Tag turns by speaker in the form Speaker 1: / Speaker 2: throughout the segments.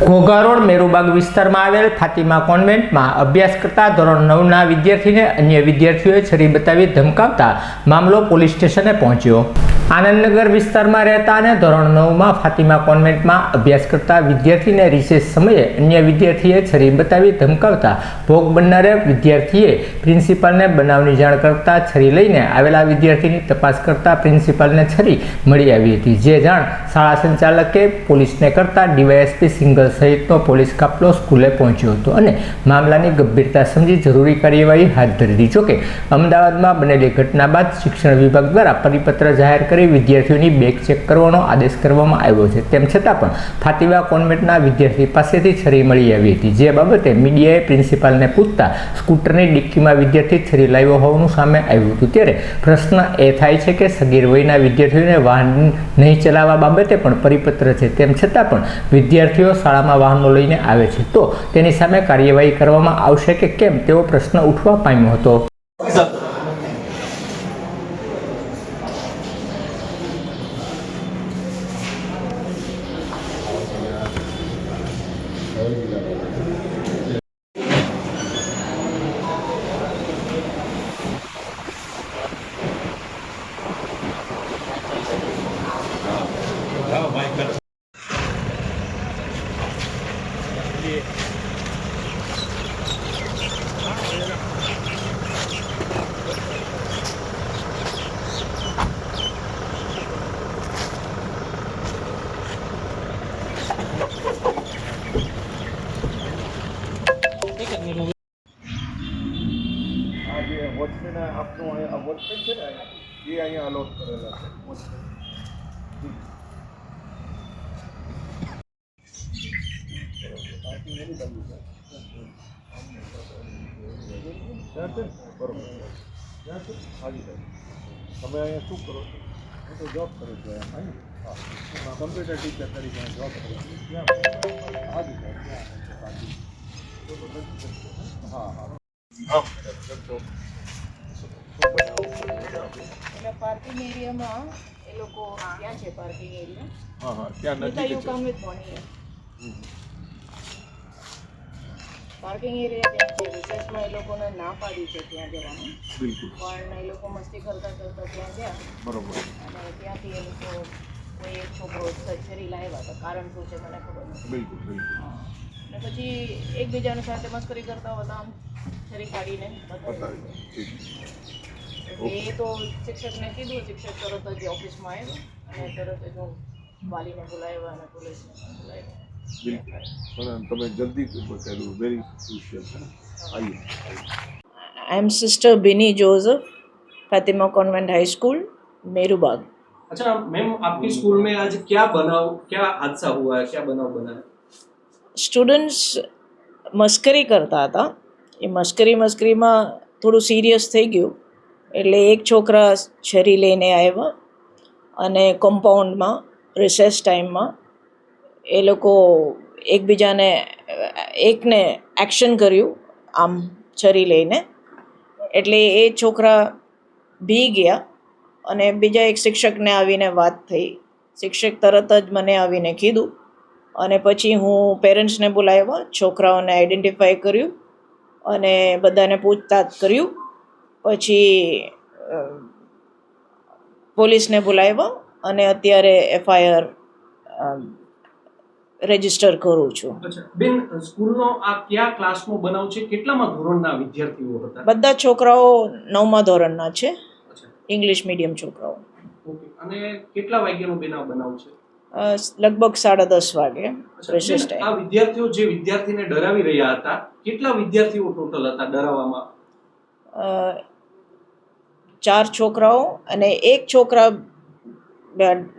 Speaker 1: Ghogha road મેરુબાગ વિસ્તારમાં આવેલ ફાતિમા કોન્વેન્ટમાં અભ્યાસ કરતા ધોરણ નવના વિદ્યાર્થીને અન્ય વિદ્યાર્થીઓએ છરી બતાવી ધમકાવતા મામલો પોલીસ સ્ટેશને પહોંચ્યો. આનંદનગર વિસ્તારમાં રહેતા અને ધોરણ નવમાં ફાતિમા કોન્વેન્ટમાં અભ્યાસ કરતા વિદ્યાર્થીને રિસેસ સમયે અન્ય વિદ્યાર્થીએ છરી બતાવી ધમકાવતા ભોગ બનનારે વિદ્યાર્થીએ પ્રિન્સિપાલને બનાવની જાણ કરતા છરી લઈને આવેલા વિદ્યાર્થીની તપાસ કરતા પ્રિન્સિપાલને છરી મળી આવી હતી. જે જાણ શાળા સંચાલકે પોલીસને કરતા ડીવાયએસપી સિંગલ સહિતનો પોલીસ કાફલો સ્કૂલે પહોંચ્યો હતો અને મામલાની ગંભીરતા સમજી જરૂરી કાર્યવાહી હાથ ધરી હતી. જોકે અમદાવાદમાં બનેલી ઘટના બાદ શિક્ષણ વિભાગ દ્વારા પરિપત્ર જાહેર કરી વિદ્યાર્થીઓની બેગ ચેક કરવાનો આદેશ કરવામાં આવ્યો છે. તેમ છતાં પણ ફાતિમા કોન્વેન્ટના વિદ્યાર્થી પાસેથી છરી મળી આવી હતી. જે બાબતે મીડિયાએ પ્રિન્સિપાલને પૂછતા સ્કૂટરની ડિક્કીમાં વિદ્યાર્થી છરી લાવ્યો હોવાનું સામે આવ્યું હતું. ત્યારે પ્રશ્ન એ થાય છે કે સગીર વયના વિદ્યાર્થીઓને વાહન નહીં ચલાવવા બાબતે પણ પરિપત્ર છે. તેમ છતાં પણ વિદ્યાર્થીઓ શાળામાં વાહનો લઈને આવે છે. તો તેની સામે કાર્યવાહી કરવામાં આવશે કે કેમ તેવો પ્રશ્ન ઉઠવા પામ્યો હતો.
Speaker 2: વોચમેન આપનું અહીંયા આ વોચમેન છે ને અહીંયા, એ અહીંયા અલોટ કરેલા છે વોચમેન પાર્કિંગ એની બાજુ છે. ત્યાં છે ને? બરોબર ત્યાં છે હાજી સાહેબ તમે અહીંયા શું કરો છો હું તો જોબ કરું છું અહીંયા હા કમ્પ્યુટર ટીચર તરીકે હું જોબ કરું છું ત્યાં હાજી સાહેબ ત્યાં છે પાર્કિંગ હા હા હા મેડમ જમતો શું બનાવું
Speaker 3: એટલે પાર્કિંગ એરિયામાં એ લોકો ત્યાં છે પાર્કિંગ એરિયા
Speaker 2: હા હા ત્યાં
Speaker 3: But પાર્કિંગ એરિયા ત્યાં છે રિસેસમાં એ લોકોને ના પાડી છે ત્યાં જવાનું.
Speaker 2: બિલકુલ.
Speaker 3: પણ એ લોકો મસ્તી કરતા કરતા ત્યાં ગયા.
Speaker 2: બરોબર.
Speaker 3: અને ત્યાંથી એ લોકો કોઈ એક છોકરો સર્જરી લાવ્યા હતા. કારણ શું છે મને ખબર નથી.
Speaker 2: બિલકુલ બિલકુલ.
Speaker 3: અને પછી એકબીજાની સાથે મસ્કરી કરતા હતા આમ છરી કાઢીને બતાવી એ તો શિક્ષકને કીધું શિક્ષક તરત જ ઓફિસમાં આવ્યો અને તરત જ વાલીને બોલાવ્યા અને પોલીસને બોલાવ્યા.
Speaker 2: બિલકુલ પણ તમે જલ્દી કર્યું વેરી ક્રુશિયલ છે આવીએ
Speaker 3: I am sister Bini Joseph Fatima convent high school Merubag
Speaker 4: अच्छा मैम आपकी स्कूल में आज क्या बनाव क्या हादसा हुआ है क्या बनाव बना है
Speaker 3: સ્ટુડન્ટ્સ મસ્કરી કરતા હતા એ મસ્કરી મસ્કરીમાં થોડું સિરિયસ થઈ ગયું એટલે એક છોકરા છરી લઈને આવ્યા અને કમ્પાઉન્ડમાં રિસેસ ટાઈમમાં એ લોકો એકબીજાને, એકને એક્શન કર્યું આમ છરી લઈને. એટલે એ છોકરા બી ગયા અને બીજા એક શિક્ષકને આવીને વાત થઈ. શિક્ષક તરત જ મને આવીને કીધું અને પછી હું પેરેન્ટ્સને બોલાવ્યા, છોકરાઓને આઈડેન્ટિફાઈ કર્યું અને બધાને પૂછતાછ કર્યું. પછી પોલીસને બોલાવ્યા અને અત્યારે એફઆઈઆર રજિસ્ટર કરું છું.
Speaker 4: બેન સ્કૂલનો આ કયા ક્લાસનો બનાવ છે? કેટલામાં ધોરણના વિદ્યાર્થીઓ હતા?
Speaker 3: બધા છોકરાઓ નવમા ધોરણના છે. ઇંગ્લિશ મીડિયમ છોકરાઓ.
Speaker 4: અને કેટલા વાગ્યાનો બનાવ બનાવ છે?
Speaker 3: લગભગ સાડા દસ વાગે રિસેસ
Speaker 4: આ વિદ્યાર્થીઓ જે વિદ્યાર્થીને ડરાવી રહ્યા હતા કેટલા વિદ્યાર્થીઓ ટોટલ હતા ડરાવવામાં?
Speaker 3: ચાર છોકરાઓ અને એક છોકરા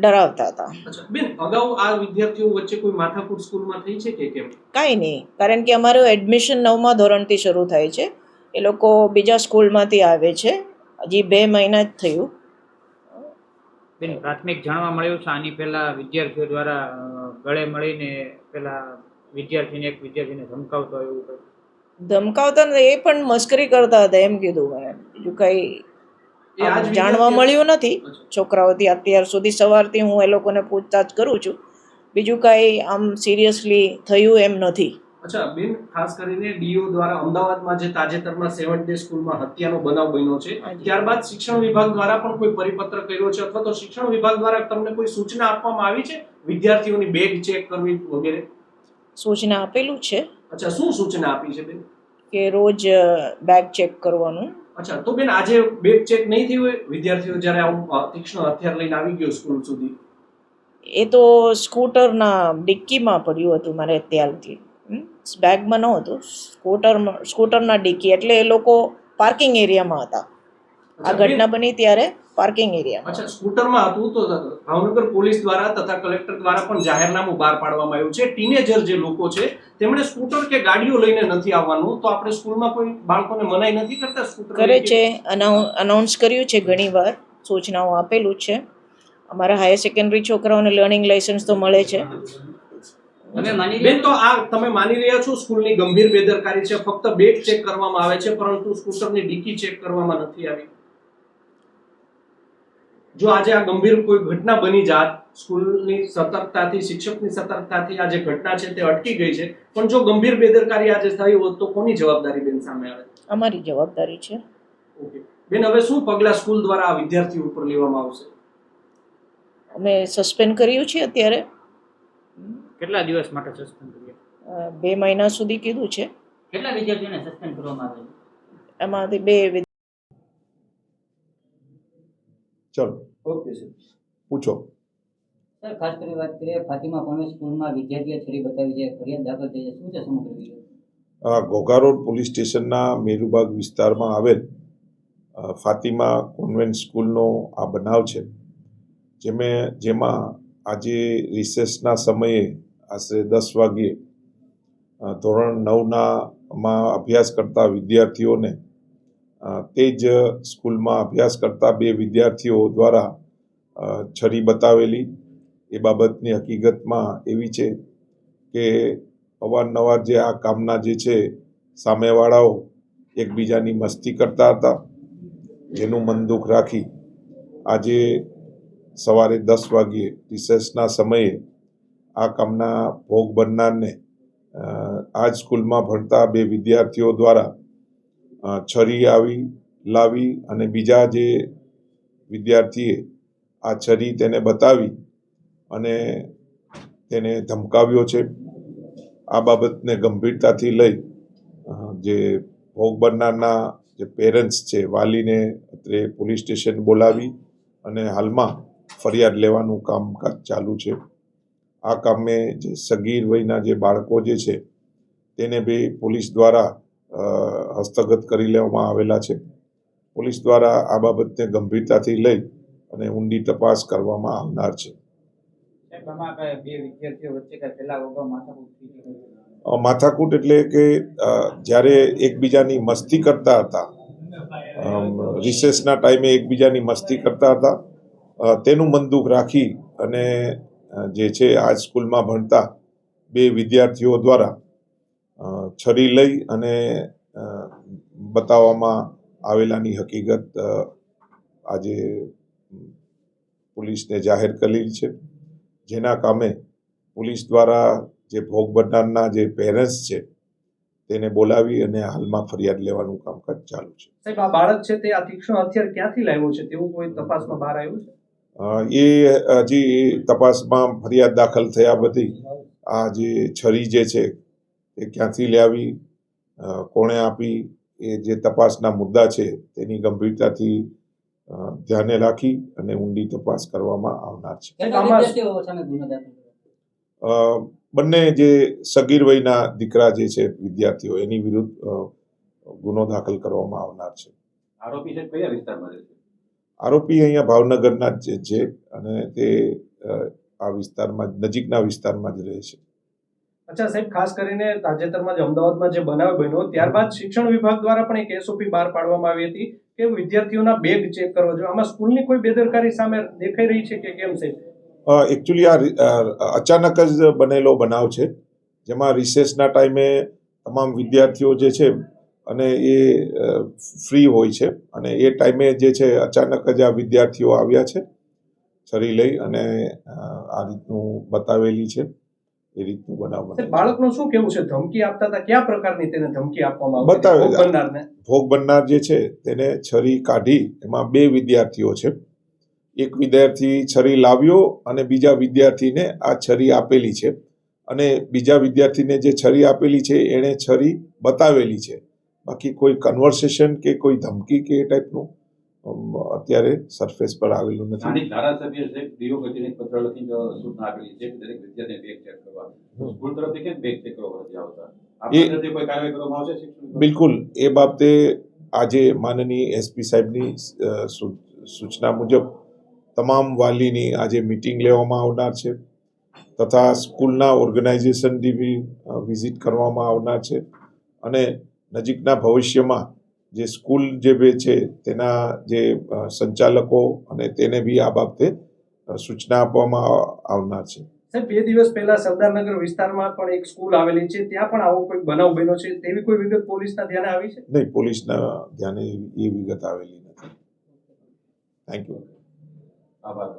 Speaker 3: ડરાવતા હતા.
Speaker 4: બેન અગાઉ આ વિદ્યાર્થીઓ વચ્ચે કોઈ માથાકૂટ સ્કૂલમાં થઈ છે કે કેમ?
Speaker 3: કાંઈ નહીં. કારણ કે અમારું એડમિશન નવમા ધોરણથી શરૂ થાય છે. એ લોકો બીજા સ્કૂલમાંથી આવે છે. હજી બે મહિના જ થયું.
Speaker 5: બેન પ્રાથમિક જાણવા મળ્યું છે આની પહેલા વિદ્યાર્થીઓ દ્વારા ગળે મળીને પેલા વિદ્યાર્થીને એક વિદ્યાર્થીને ધમકાવતો એવું
Speaker 3: ધમકાવતા એ પણ મસ્કરી કરતા હતા એમ કીધું મને. બીજું કંઈ જાણવા મળ્યું નથી. છોકરાઓથી અત્યાર સુધી સવારથી હું એ લોકોને પૂછતાછ કરું છું. બીજું કાંઈ આમ સિરિયસલી થયું એમ નથી.
Speaker 4: અચ્છા બેન ખાસ કરીને ડીઓ દ્વારા અમદાવાદમાં જે તાજેતરમાં સેવન ડે સ્કૂલમાં હત્યાનો બનાવ બન્યો છે ત્યારબાદ શિક્ષણ વિભાગ દ્વારા પણ કોઈ પરિપત્ર કર્યો છે? અથવા તો શિક્ષણ વિભાગ દ્વારા તમને કોઈ સૂચના આપવામાં આવી છે? વિદ્યાર્થીઓની બેગ ચેક કરવી વગેરે?
Speaker 3: સૂચના આપેલું છે.
Speaker 4: અચ્છા શું સૂચના આપી છે બેન?
Speaker 3: કે રોજ બેગ ચેક કરવાનું.
Speaker 4: અચ્છા, તો બેન આજે બેગ ચેક નહીં થયું હોય વિદ્યાર્થીઓ જ્યારે આવું તીક્ષ્ણ હથિયાર લઈને આવી ગયો સ્કૂલ સુધી?
Speaker 3: એ તો સ્કૂટરના ડિક્કીમાં પડ્યું હતું મારે ત્યારથી બેગમાં નહોતું. સ્કૂટર સ્કૂટરના ડિક્કી, એટલે એ લોકો પાર્કિંગ એરિયામાં હતા. આ ઘટના બની ત્યારે પાર્કિંગ એરિયામાં
Speaker 4: અચ્છા સ્કૂટરમાં હતું તો ભાવનગર પોલીસ દ્વારા તથા કલેક્ટર દ્વારા પણ જાહેરનામું બહાર પાડવામાં આવ્યું છે. ટીનેજર જે લોકો છે તેમણે સ્કૂટર કે ગાડીઓ લઈને નથી આવવાનું તો આપણે સ્કૂલમાં કોઈ બાળકોને મનાઈ નથી કરતા સ્કૂટર
Speaker 3: કરે છે અનાઉન્સ કર્યું છે ઘણીવાર સૂચનાઓ આપેલું છે. અમારા હાયર સેકન્ડરી છોકરાઓને લર્નિંગ લાઇસન્સ તો મળે છે.
Speaker 4: બેન તો આ તમે માની રહ્યા છો સ્કૂલની ગંભીર બેદરકારી છે ફક્ત બેગ ચેક કરવામાં આવે છે પરંતુ સ્કૂટરની ડીકી ચેક કરવામાં નથી આવી. જો આજે આ ગંભીર કોઈ ઘટના બની જાત સ્કૂલની સતર્કતાથી શિક્ષકની સતર્કતાથી આ જે ઘટના છે તે અટકી ગઈ છે પણ જો ગંભીર બેદરકારી આજે થઈ હોત તો કોની જવાબદારી બેન સામે આવે?
Speaker 3: અમારી જવાબદારી છે.
Speaker 4: ઓકે. બેન હવે શું પગલાં સ્કૂલ દ્વારા આ વિદ્યાર્થીઓ ઉપર લેવામાં આવશે?
Speaker 3: અમે સસ્પેન્ડ કર્યું છે અત્યારે.
Speaker 5: કેટલા દિવસ માટે સસ્પેન્ડ કર્યું?
Speaker 3: બે મહિના સુધી કીધું છે.
Speaker 6: કેટલા વિદ્યાર્થીઓને સસ્પેન્ડ કરવામાં આવે
Speaker 3: એમાંથી બે વિદ્યાર્થીઓ
Speaker 2: ચલો.
Speaker 4: Okay sir.
Speaker 2: પૂછો.
Speaker 6: સર ખાસ કરી વાત કરીએ ફાતિમા કોન્વેન્ટ સ્કૂલમાં વિદ્યાર્થીએ છરી બતાવી છે ફરિયાદ દાખલ થઈ છે. શું છે સમગ્ર વિગત
Speaker 2: ઘોઘા રોડ પોલીસ સ્ટેશનના મેરુબાગ વિસ્તારમાં આવેલ ફાતિમા કોન્વેન્ટ સ્કૂલનો આ બનાવ છે જેમે જેમાં આજે રિસેસના સમયે આશરે દસ વાગ્યે ધોરણ નવના માં અભ્યાસ કરતા વિદ્યાર્થીઓને તે જ સ્કૂલમાં અભ્યાસ કરતા બે વિદ્યાર્થીઓ દ્વારા છરી બતાવેલી. એ બાબતની હકીકતમાં એવી છે કે અવારનવાર જે આ કામના જે છે, સામેવાળાઓ એકબીજાની મસ્તી કરતા હતા. જેનું મન દુઃખ રાખી આજે સવારે દસ વાગ્યે રિસેસના સમયે આ કામના ભોગ બનનારને આ જ સ્કૂલમાં ભણતા બે વિદ્યાર્થીઓ દ્વારા છરી આવી, લાવી અને બીજા જે વિદ્યાર્થીએ આ છરી તેને બતાવી અને તેને ધમકાવ્યો છે. આ બાબતને ગંભીરતાથી લઈ જે ભોગ બનનારના જે પેરેન્ટ્સ છે, વાલીને અત્રે પોલીસ સ્ટેશન બોલાવી અને હાલમાં ફરિયાદ લેવાનું કામકાજ ચાલુ છે. આ કામે જે સગીર વયના જે બાળકો જે છે, તેને બી પોલીસ દ્વારા હસ્તગત કરી લેવામાં આવેલા છે. પોલીસ દ્વારા આ બાબતને ગંભીરતાથી લઈ અને ઊંડી તપાસ કરવામાં આવનાર છે.
Speaker 5: માથાકૂટ
Speaker 2: એટલે કે જ્યારે એકબીજાની મસ્તી કરતા હતા રિસેસના ટાઈમે એકબીજાની મસ્તી કરતા હતા તેનું દુઃખ રાખી અને જે છે આ સ્કૂલમાં ભણતા બે વિદ્યાર્થીઓ દ્વારા છરી લઈ અને બતાવવામાં આવેલાની હકીકત આજે પોલીસને જાહેર કરેલી છે. જેના કામે પોલીસ દ્વારા જે ભોગ બનનારના જે પેરેન્ટ્સ છે તેને બોલાવી અને હાલમાં ફરિયાદ લેવાનું કામકાજ ચાલુ છે.
Speaker 4: સાહેબ આ બાળક છે તે આ તીક્ષ્ણ હથિયાર ક્યાંથી લાવ્યો છે? તેવું કોઈ તપાસમાં બહાર આવ્યું છે?
Speaker 2: એ હજી તપાસમાં ફરિયાદ દાખલ થયા બધી આ જે છરી જે છે એ ક્યાંથી લાવી કોણે આપી એ જે તપાસના મુદ્દા છે તેની ગંભીરતાથી ધ્યાને રાખી અને ઊંડી તપાસ કરવામાં આવનાર છે. બંને જે સગીર વયના દીકરા જે છે વિદ્યાર્થીઓ એની વિરુદ્ધ ગુનો દાખલ કરવામાં આવનાર છે.
Speaker 7: આરોપી છે કયા વિસ્તારમાં છે?
Speaker 2: આરોપી અહીંયા ભાવનગરના જ છે અને તે આ વિસ્તારમાં જ નજીકના વિસ્તારમાં જ રહે છે.
Speaker 4: અચ્છા સાહેબ, ખાસ કરીને તાજેતરમાં જે અમદાવાદમાં જે બનાવ બન્યો, ત્યારબાદ શિક્ષણ વિભાગ દ્વારા પણ એક એસઓપી બહાર પાડવામાં આવી હતી કે વિદ્યાર્થીઓના બેગ ચેક કરવો જોઈએ. આમાં સ્કૂલની કોઈ બેદરકારી સામે દેખાઈ રહી છે કે કેમ છે
Speaker 2: એકચ્યુઅલી આ અચાનક જ બનેલો બનાવ છે, જેમાં રિસેસના ટાઈમે તમામ વિદ્યાર્થીઓ જે છે અને એ ફ્રી હોય છે અને એ ટાઈમે જે છે અચાનક જ આ વિદ્યાર્થીઓ આવ્યા છે, છરી લઈ અને આ રીતનું બતાવેલી છે. એ રીતનું બનાવ.
Speaker 4: બાળકનું શું કેવું છે? ધમકી આપતા હતા કયા પ્રકારની તેને ધમકી આપવામાં
Speaker 2: બતાવે.
Speaker 4: ભોગ બનનારને?
Speaker 2: ભોગ બનનાર જે છે તેને છરી કાઢી એમાં બે વિદ્યાર્થીઓ છે. એક વિદ્યાર્થી છરી લાવ્યો અને બીજા વિદ્યાર્થીને આ છરી આપેલી છે. અને બીજા વિદ્યાર્થીને જે છરી આપેલી છે એણે છરી બતાવેલી છે. બાકી કોઈ કન્વર્સેશન કે કોઈ ધમકી કે એ ટાઈપનું અત્યારે સરફેસ પર આવેલું નથી.
Speaker 7: સ્થાનિક ધારાસભ્ય છે ડીઓ ગતિને પત્ર લખીને સૂચના આપેલી છે કે દરેક વિદ્યાર્થીને બેગ ચેક કરવા. સ્કૂલ તરફથી કેમ બેગ ચેક કરવા નથી આવતા?
Speaker 2: બિલકુલ. એ બાબતે આજે માનનીય એસપી સાહેબની સૂચના મુજબ તમામ વાલીની આજે મિટિંગ લેવામાં આવનાર છે તથા સ્કૂલના ઓર્ગેનાઇઝેશનની બી વિઝિટ કરવામાં આવનાર છે અને નજીકના ભવિષ્યમાં જે સ્કૂલ જે બે છે તેના જે સંચાલકો અને તેને બી આ બાબતે સૂચના આપવામાં આવનાર છે.
Speaker 4: સાહેબ બે દિવસ પહેલા સરદારનગર વિસ્તારમાં પણ એક સ્કૂલ આવેલી છે ત્યાં પણ આવો કોઈ બનાવ બન્યો છે? તેવી કોઈ વિગત પોલીસના ધ્યાને આવી છે?
Speaker 2: નહીં પોલીસના ધ્યાને એ વિગત આવેલી નથી. થેન્ક યુ
Speaker 7: આભાર